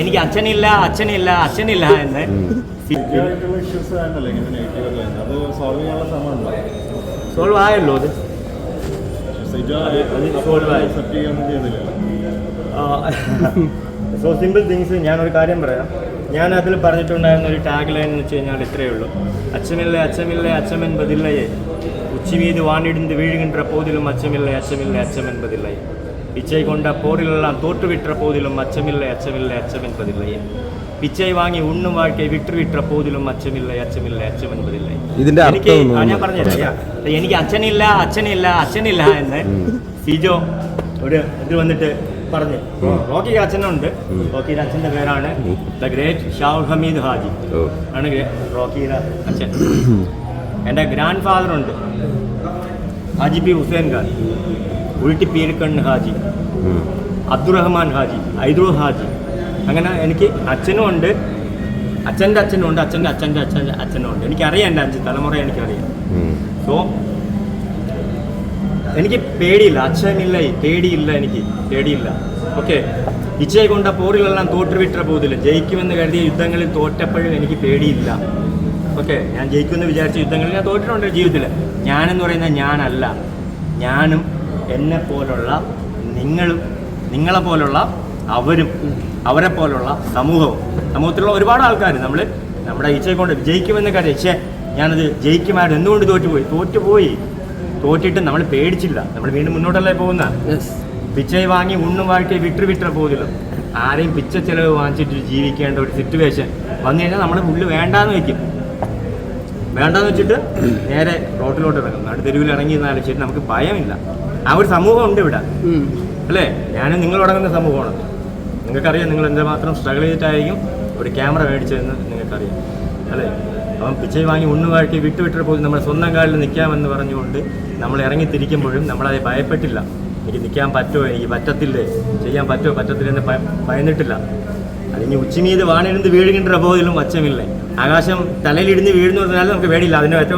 എനിക്ക് അച്ഛനില്ല അച്ഛനില്ല അച്ഛനില്ല എന്ന്. സോൾവ് ആയല്ലോ അത്. സോ സിമ്പിൾ തിങ്സ് ഞാനൊരു കാര്യം പറയാം. ഞാൻ അതിൽ പറഞ്ഞിട്ടുണ്ടായിരുന്ന ഒരു ടാഗ് ലൈൻ എന്ന് വെച്ച് കഴിഞ്ഞാൽ ഇത്രയേ ഉള്ളൂ. അച്ഛമില്ലേ അച്ഛമില്ലേ അച്ഛം എൻപതില്ലയെ ഉച്ചമീത് വാണിടുന്ന് വീഴുകിன்ற പോതിലും അച്ഛമില്ലേ അച്ഛമില്ലേ അച്ഛമൻ ബതില്ലയെ பிச்சை கொண்ட போரிலெல்லாம் தோற்றுவிட்ட போதிலும் அச்சமில்லை அச்சமில்லை அச்சம் என்பதில்லையே പിച്ചൈ വാങ്ങി ഉണ്ണും വാഴ്ക്കൈ വിട്ടുവിട്ട പോതിലും അച്ഛമില്ല അച്ഛമില്ല അച്ഛം என்பதில்லை ഇതിന്റെ എനിക്ക് അർത്ഥം ഒന്ന് ആ, ഞാൻ പറഞ്ഞുതരാം എനിക്ക് അച്ഛനില്ല അച്ഛനില്ല അച്ഛനില്ല എന്ന് സിജോ ഒരു ഇത് വന്നിട്ട് പറഞ്ഞു റോക്കിക്ക് അച്ഛനുണ്ട് റോക്കിയുടെ അച്ഛൻ്റെ പേരാണ് ദ ഗ്രേറ്റ് ഷാഹുൽ ഹമീദ് ഹാജി ഓ ആണ് ഗ്രേ- റോക്കിയുടെ അച്ഛൻ എൻ്റെ ഗ്രാൻഡ് ഫാദർ ഉണ്ട് ഹാജി പി ഹുസൈൻ ഖാൻ ഉൾട്ടി പീരക്കണ്ണ് ഹാജി. അബ്ദുറഹ്മാൻ ഹാജി ഐദുൾ ഹാജി. അങ്ങനെ എനിക്ക് അച്ഛനും ഉണ്ട് അച്ഛന്റെ അച്ഛനും ഉണ്ട് അച്ഛന്റെ അച്ഛന്റെ അച്ഛന്റെ അച്ഛനും ഉണ്ട്. എനിക്കറിയാം എന്റെ അഞ്ച് തലമുറ എനിക്കറിയാം. സോ എനിക്ക് പേടിയില്ല അച്ഛനില്ല പേടിയില്ല എനിക്ക് പേടിയില്ല. ഓക്കെ ഇച്ചയെ കൊണ്ട പോറിലെല്ലാം തോറ്റുവിട്ട പോതില്ല ജയിക്കുമെന്ന് കരുതിയ യുദ്ധങ്ങളിൽ തോറ്റപ്പോഴും എനിക്ക് പേടിയില്ല. ഓക്കെ ഞാൻ ജയിക്കുമെന്ന് വിചാരിച്ച യുദ്ധങ്ങളിൽ ഞാൻ തോറ്റിട്ടുണ്ട് ജീവിതത്തിൽ ഞാനെന്ന് പറയുന്നത് ഞാനല്ല. ഞാനും എന്നെ പോലുള്ള നിങ്ങളും നിങ്ങളെ പോലുള്ള അവരും അവരെ പോലുള്ള സമൂഹവും. സമൂഹത്തിലുള്ള ഒരുപാട് ആൾക്കാർ നമ്മൾ നമ്മുടെ ഈച്ചയെ കൊണ്ട് ജയിക്കുമെന്ന് കാര്യം. പക്ഷേ ഞാനത് ജയിക്കുമായിരുന്നു. എന്തുകൊണ്ട് തോറ്റുപോയി? തോറ്റുപോയി. തോറ്റിട്ട് നമ്മൾ പേടിച്ചില്ല. നമ്മൾ വീണ്ടും മുന്നോട്ടല്ലേ പോകുന്ന? പിച്ചൈ വാങ്ങി ഉണ്ണും വാഴ്ത്തി വിട്ടു വിട്ട പോകില്ല. ആരെയും പിച്ച ചെലവ് വാങ്ങിച്ചിട്ട് ജീവിക്കേണ്ട ഒരു സിറ്റുവേഷൻ വന്നു കഴിഞ്ഞാൽ നമ്മൾ പുല്ല് വേണ്ടാന്ന് വെക്കും. വേണ്ടാന്ന് വെച്ചിട്ട് നേരെ റോട്ടിലോട്ട് ഇറങ്ങും. നാട് തെരുവിൽ ഇറങ്ങി എന്നാലും ശരി നമുക്ക് ഭയമില്ല. ആ ഒരു സമൂഹം ഉണ്ട് ഇവിടെ. അല്ലേ? ഞാനും നിങ്ങൾ തുടങ്ങുന്ന സമൂഹമാണ്. നിങ്ങൾക്കറിയാം നിങ്ങൾ എന്തുമാത്രം സ്ട്രഗിൾ ചെയ്തിട്ടായിരിക്കും ഒരു ക്യാമറ മേടിച്ചതെന്ന് നിങ്ങൾക്കറിയാം. അല്ലേ? അപ്പം പിച്ചൈ വാങ്ങി ഉണ്ണു വാഴ്ത്തി വിട്ടു വിട്ടിട്ട് പോലും നമ്മുടെ സ്വന്തം കാലിൽ നിൽക്കാമെന്ന് പറഞ്ഞുകൊണ്ട് നമ്മൾ ഇറങ്ങിത്തിരിക്കുമ്പോഴും നമ്മളത് ഭയപ്പെട്ടില്ല. എനിക്ക് നിൽക്കാൻ പറ്റുമോ? എനിക്ക് പറ്റത്തില്ലേ? ചെയ്യാൻ പറ്റുമോ? പറ്റത്തില്ല എന്ന് ഭയ- ഭയന്നിട്ടില്ല. അല്ലെങ്കിൽ ഉച്ചമീത് വാണിരുന്ന് വീഴുകിன்ற പോതിലും അച്ചമില്ലേ ആകാശം തലയിലിരുന്ന് വീഴുന്നു പറഞ്ഞാലും നമുക്ക് പേടിയില്ല. അതിന്റെ ഏറ്റവും